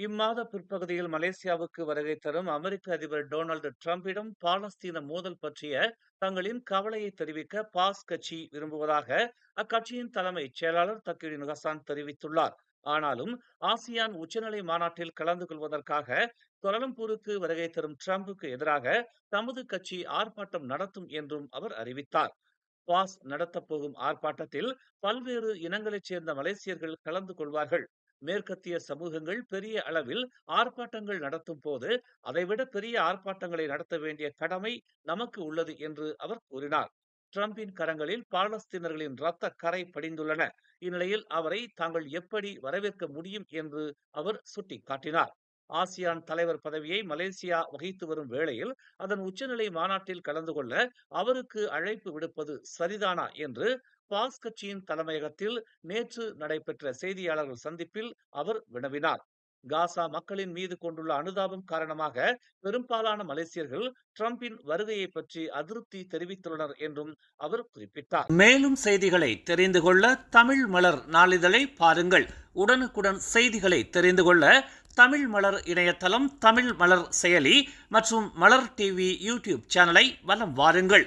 இம்மாத பிற்பகுதியில் மலேசியாவுக்கு வருகை தரும் அமெரிக்க அதிபர் டொனால்டு டிரம்பிடம் பாலஸ்தீன மோதல் பற்றிய தங்களின் கவலையை தெரிவிக்க பாஸ் கட்சி விரும்புவதாக அக்கட்சியின் தலைமை செயலாளர் தக்கிடின் ஹசான் தெரிவித்துள்ளார். ஆனாலும் ஆசியான் உச்சநிலை மாநாட்டில் கலந்து கொள்வதற்காக கொலம்பூருக்கு வருகை தரும் டிரம்புக்கு எதிராக தமது கட்சி ஆர்ப்பாட்டம் நடத்தும் என்றும் அவர் அறிவித்தார். பாஸ் நடத்தப்போகும் ஆர்ப்பாட்டத்தில் பல்வேறு இனங்களைச் சேர்ந்த மலேசியர்கள் கலந்து கொள்வார்கள். மேற்கத்திய சமூகங்கள் பெரிய அளவில் ஆர்ப்பாட்டங்கள் நடத்தும் போது அதைவிட பெரிய ஆர்ப்பாட்டங்களை நடத்த வேண்டிய கடமை நமக்கு உள்ளது என்று அவர் கூறினார். டிரம்பின் கரங்களில் பாலஸ்தீனர்களின் ரத்த கரை படிந்துள்ளன. இந்நிலையில் அவரை தாங்கள் எப்படி வரவேற்க முடியும் என்று அவர் சுட்டிக்காட்டினார். ஆசியான் தலைவர் பதவியை மலேசியா வகித்து வரும் வேளையில் அதன் உச்சநிலை மாநாட்டில் கலந்து கொள்ள அவருக்கு அழைப்பு விடுப்பது சரிதானா என்று பாஸ் கட்சியின் தலைமையகத்தில் நேற்று நடைபெற்ற செய்தியாளர்கள் சந்திப்பில் அவர் வினவினார். காசா மக்களின் மீது கொண்டுள்ள அனுதாபம் காரணமாக பெரும்பாலான மலேசியர்கள் டிரம்பின் வருகையை பற்றி அதிருப்தி தெரிவித்துள்ளனர் என்றும் அவர் குறிப்பிட்டார். மேலும் செய்திகளை தெரிந்து கொள்ள தமிழ் மலர் நாளிதழை பாருங்கள். உடனுக்குடன் செய்திகளை தெரிந்து கொள்ள தமிழ் மலர் இணையதளம் தமிழ் மலர் செயலி மற்றும் மலர் டிவி யூடியூப் சேனலை வலம் வாருங்கள்.